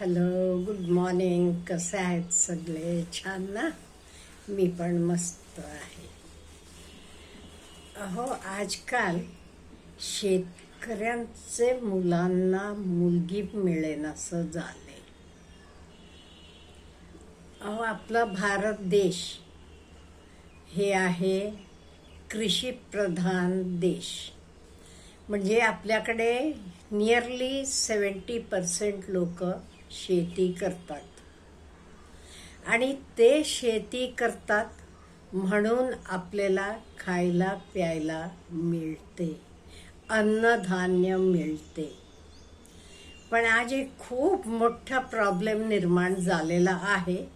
Hello good morning कसे आहेत सगळे? छान ना? मी पण मस्त आहे. अहो आजकाल शेतकऱ्यांचे मुलांना मुलगी मिळेन असं झाले अहो आपला भारत देश हे आहे कृषीप्रधान देश. म्हणजे आपल्याकडे नियरली सेवन्टी पर्सेंट लोक शेती करतात. आणि ते शेती करतात म्हणून आपल्याला खायला प्यायला मिळते. अन्नधान्य मिळते. पण आज एक खूप मोठा प्रॉब्लेम निर्माण झालेला आहे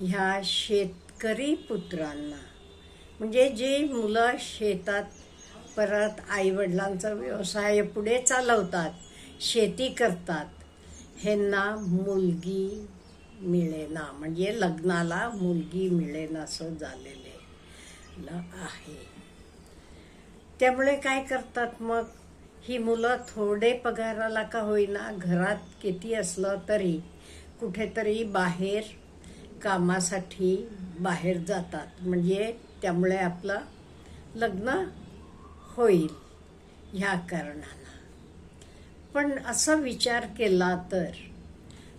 ह्या शेतकरी पुत्रांना. म्हणजे जे मुलं शेतात परत आईवडिलांचा व्यवसाय पुढे चालवतात शेती करतात ह्यांना मुलगी मिळेना. म्हणजे लग्नाला मुलगी मिळेना असं झालेले आहे. त्यामुळे काय करतात मग? ही मुलं थोडे पगाराला का होईना? घरात किती असलं तरी कुठेतरी बाहेर कामासाठी बाहेर जातात. म्हणजे त्यामुळे आपलं लग्न होईल ह्या कारणानं. पण असा विचार केला तर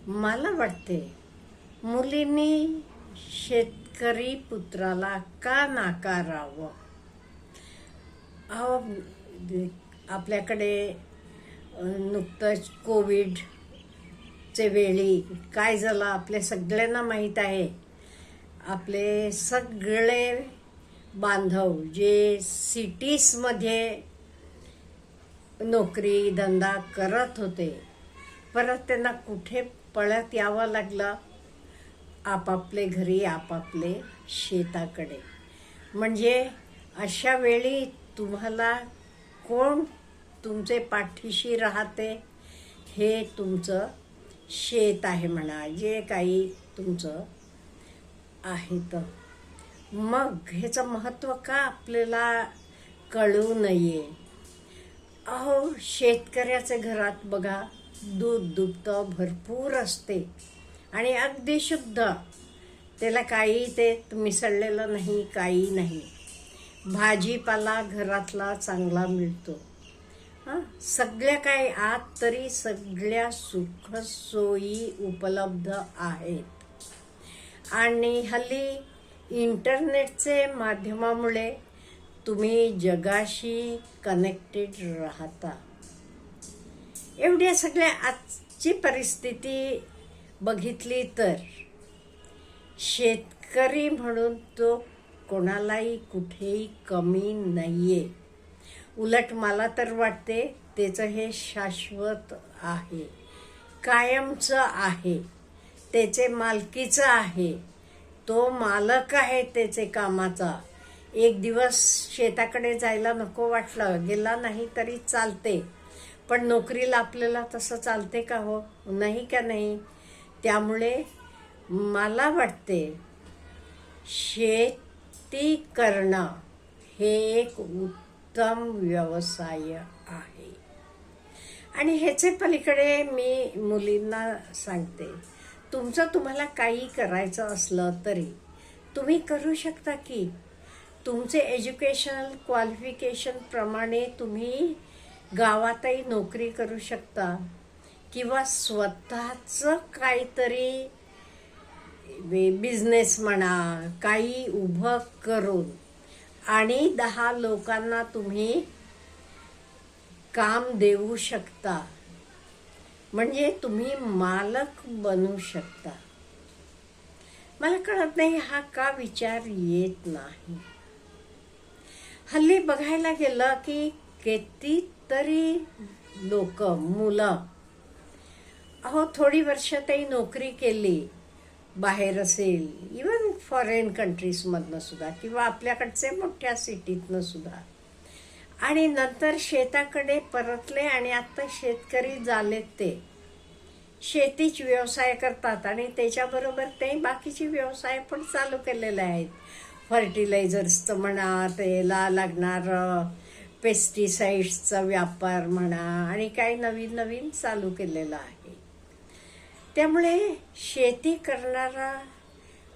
मला वाटते मुलींनी शेतकरी पुत्राला का नाकारावं? अहो आपल्याकडे नुकतंच कोविडचे वेळी काय झालं आपल्या सगळ्यांना माहीत आहे. आपले सगळे बांधव जे सिटीजमध्ये नोकरी धंदा करत होते. परत त्यांना कुठे पळत यावं लागलं? आपापले घरी आपापले शेताकडे. म्हणजे अशा वेळी तुम्हाला कोण तुमचे पाठीशी राहते? हे तुमचं शेत आहे म्हणा जे काही तुमचं आहे तर मग ह्याचं महत्त्व का आपल्याला कळू नये? अहो शेतकऱ्याचं घरात बघा दूध दुभतं भरपूर असते. आणि अगदी शुद्ध. त्याला काही ते मिसळलेलं नाही काही नाही. भाजीपाला घरातला चांगला मिळतो. हां? सगळ्या काय आत तरी सगळ्या सुखसोयी उपलब्ध आहेत. आणि हल्ली इंटरनेटचे माध्यमामुळे तुम्ही जगाशी कनेक्टेड राहता. एवढ्या सगळ्या आजची परिस्थिती बघितली तर शेतकरी म्हणून तो कोणालाही कुठेही कमी नाही आहे उलट मला तर वाटते त्याचं हे शाश्वत आहे. कायमचं आहे. त्याचे मालकीचं आहे. तो मालक आहे त्याचे कामाचा. एक दिवस शेताकडे जायला नको वाटलं गेला नाही तरी चालते. पण नोकरीला आपल्याला तसं चालते का हो? नाही का नाही? त्यामुळे मला वाटते शेती करणं हे एक उत्तम व्यवसाय आहे. आणि ह्याचे पलीकडे मी मुलींना सांगते तुमचं तुम्हाला काही करायचं असलं तरी तुम्ही करू शकता की? तुमचे एज्युकेशनल क्वालिफिकेशनप्रमाणे तुम्ही गावातही नोकरी करू शकता किंवा स्वतःचं काहीतरी बिझनेस म्हणा काही उभं करून आणि दहा लोकांना तुम्ही काम देऊ शकता. म्हणजे तुम्ही मालक बनू शकता. मला कळत नाही हा का विचार येत नाही. हल्ली बघायला गेलं की कितीतरी लोक मुलं अहो थोडी वर्ष ते नोकरी केली बाहेर असेल इवन फॉरेन कंट्रीजमधनं सुद्धा किंवा आपल्याकडचे मोठ्या सिटीतनं सुद्धा. आणि नंतर शेताकडे परतले आणि आता शेतकरी झालेत ते. शेतीच व्यवसाय करतात आणि त्याच्याबरोबर ते बाकीचे व्यवसाय पण चालू केलेले आहेत. फर्टिलायझर्सचं म्हणा त्याला लागणारं पेस्टिसाइड्सचा व्यापार म्हणा आणि काही नवीन नवीन चालू केलेलं आहे. त्यामुळे शेती करणारा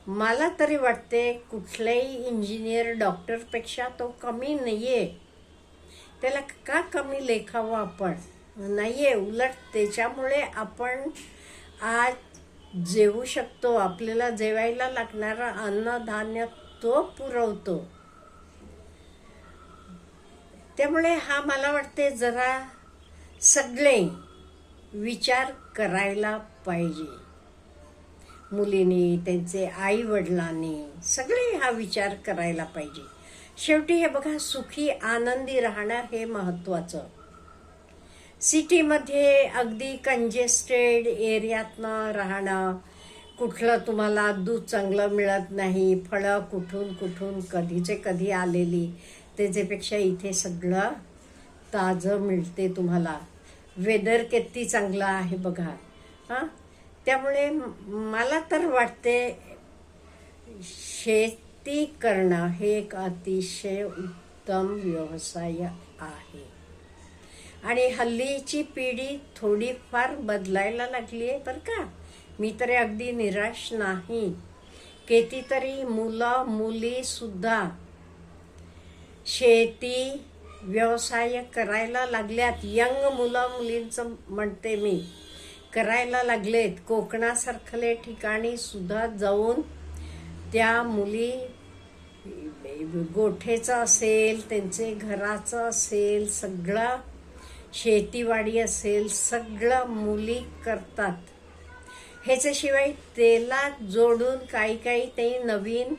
मला तरी वाटते कुठल्याही इंजिनियर डॉक्टरपेक्षा तो कमी नाही आहे त्याला का कमी लेखावं आपण? नाही आहे उलट त्याच्यामुळे आपण आज जेवू शकतो. आपल्याला जेवायला लागणारं अन्नधान्य तो पुरवतो. त्यामुळे हा मला वाटते जरा सगळे विचार करायला पाहिजे. मुलींनी त्यांचे आई वडिलांनी सगळे हा विचार करायला पाहिजे. शेवटी हे बघा सुखी आनंदी राहणं हे महत्वाचं सिटीमध्ये अगदी कंजेस्टेड एरियातनं राहणं कुठलं तुम्हाला दूध चांगलं मिळत नाही फळं कुठून कुठून कधीचे कधी आलेली त्याच्यापेक्षा इथे सगळं ताजं मिळते तुम्हाला. वेदर किती चांगलं आहे बघा. हां? त्यामुळे मला तर वाटते शेती करणं हे एक अतिशय उत्तम व्यवसाय आहे. आणि हल्लीची पिढी थोडीफार बदलायला लागली आहे बरं का? मी तरी अगदी निराश नाही. कितीतरी मुलं मुलीसुद्धा शेती व्यवसाय करायला लागल्यात. यंग मुलं मुलींचं म्हणते मी करायला लागलेत. कोकणासारखले ठिकाणी सुद्धा जाऊन त्या मुली गोठेचं असेल त्यांचे घराचं असेल सगळं शेतीवाडी असेल सगळं मुली करतात. ह्याच्याशिवाय त्याला जोडून काही काही ते नवीन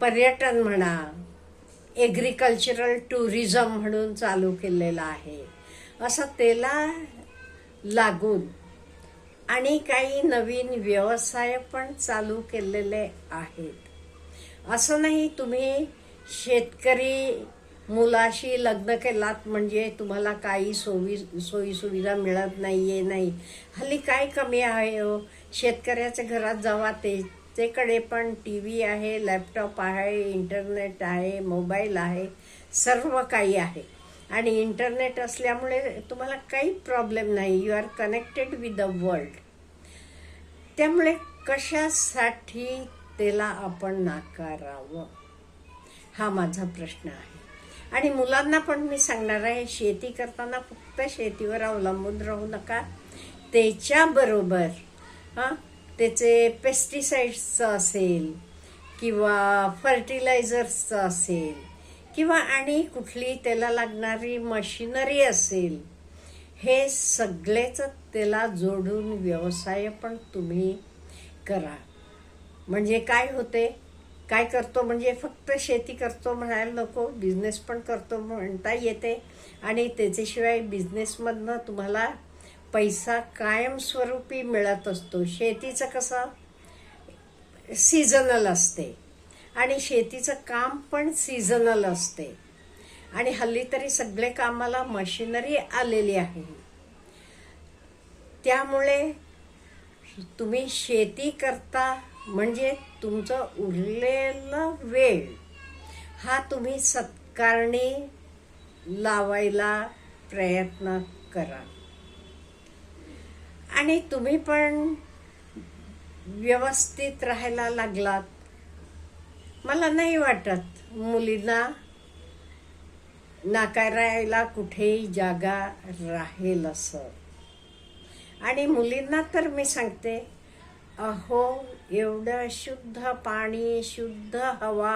पर्यटन म्हणा एग्रिकल्चरल टुरिझम म्हणून चालू केलेलं आहे. असं त्याला लागून आणि काही नवीन व्यवसाय पण चालू केलेले आहेत. असं नाही तुम्ही शेतकरी मुलाशी लग्न केलात म्हणजे तुम्हाला काही सोयी सोयी सुविधा मिळत नाहीये नाही. हल्ली काय कमी आहे हो? शेतकऱ्याच्या घरात जावा ते त्याच्याकडे पण टी व्ही आहे लॅपटॉप आहे इंटरनेट आहे मोबाईल आहे सर्व काही आहे. आणि इंटरनेट असल्यामुळे तुम्हाला काही प्रॉब्लेम नाही. You are connected with the world त्यामुळे कशासाठी त्याला आपण नाकारावं? हा माझा प्रश्न आहे. आणि मुलांना पण मी सांगणार आहे शेती करताना फक्त शेतीवर अवलंबून राहू नका. त्याच्याबरोबर हां त्याचे पेस्टिसाइड्सचं असेल किंवा फर्टिलायझर्सचं असेल किंवा आणि कुठली त्याला लागणारी मशिनरी असेल हे सगळेच त्याला जोडून व्यवसाय पण तुम्ही करा. म्हणजे काय होते? काय करतो म्हणजे फक्त शेती करतो म्हणायला नको बिझनेस पण करतो म्हणता येते. आणि त्याच्याशिवाय बिझनेसमधनं तुम्हाला पैसा कायमस्वरूपी मिळत असतो. शेतीचं कसं? सीझनल असते. आणि शेतीचं काम पण सीझनल असते. आणि हल्ली तरी सगळे कामाला मशिनरी आलेली आहे. त्यामुळे तुम्ही शेती करता म्हणजे तुमचं उरलेला वेळ हा तुम्ही सत्कारणी लावायला प्रयत्न करा. आणि तुम्ही पण व्यवस्थित राहायला लागलात. मला नाही वाटत मुलींना नाकारायला कुठेही जागा राहील असं. आणि मुलींना तर मी सांगते अहो एवढं शुद्ध पाणी शुद्ध हवा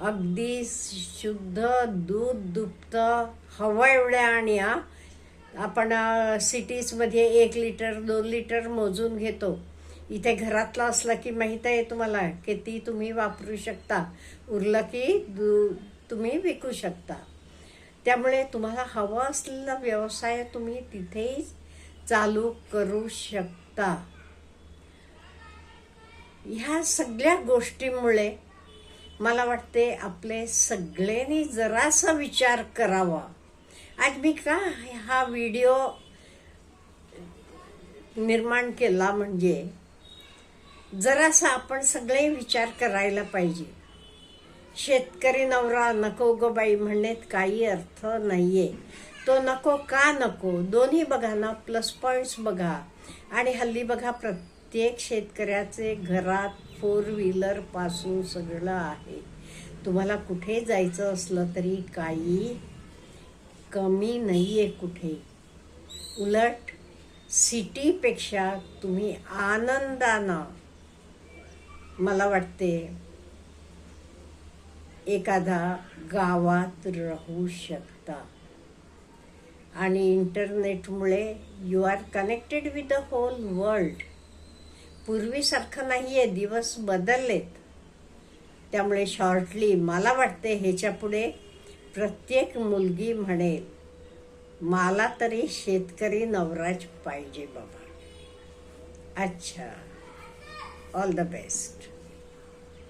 अगदी शुद्ध दूध दुभतं हवं एवढ्या आणि आपण सिटीजमध्ये एक लिटर दोन लिटर मोजून घेतो. इथे घरातलं असलं की माहीत आहे तुम्हाला किती तुम्ही वापरू शकता. उरलं की दू तुम्ही विकू शकता. त्यामुळे तुम्हाला हवा असलेला व्यवसाय तुम्ही तिथेही चालू करू शकता. ह्या सगळ्या गोष्टींमुळे मला वाटते आपले सगळ्यांनी जरासा विचार करावा. आज मी का हा व्हिडिओ निर्माण केला म्हणजे जरासा आपण सगळे विचार करायला पाहिजे. शेतकरी नवरा नको गो बाई म्हणण्यात काही अर्थ नाहीये. तो नको का नको? दोन्ही बघा ना प्लस पॉईंट्स बघा. आणि हल्ली बघा प्रत्येक शेतकऱ्याचे घरात फोर व्हीलरपासून सगळं आहे. तुम्हाला कुठे जायचं असलं तरी काही कमी नाही आहे कुठे. उलट सिटीपेक्षा तुम्ही आनंदानं मला वाटते एखादा गावात राहू शकता. आणि इंटरनेटमुळे you are connected with the whole world पूर्वीसारखं नाही आहे दिवस बदललेत. त्यामुळे शॉर्टली मला वाटते ह्याच्यापुढे प्रत्येक मुलगी म्हणेल मला तरी शेतकरी नवराच पाहिजे बाबा. अच्छा. All the best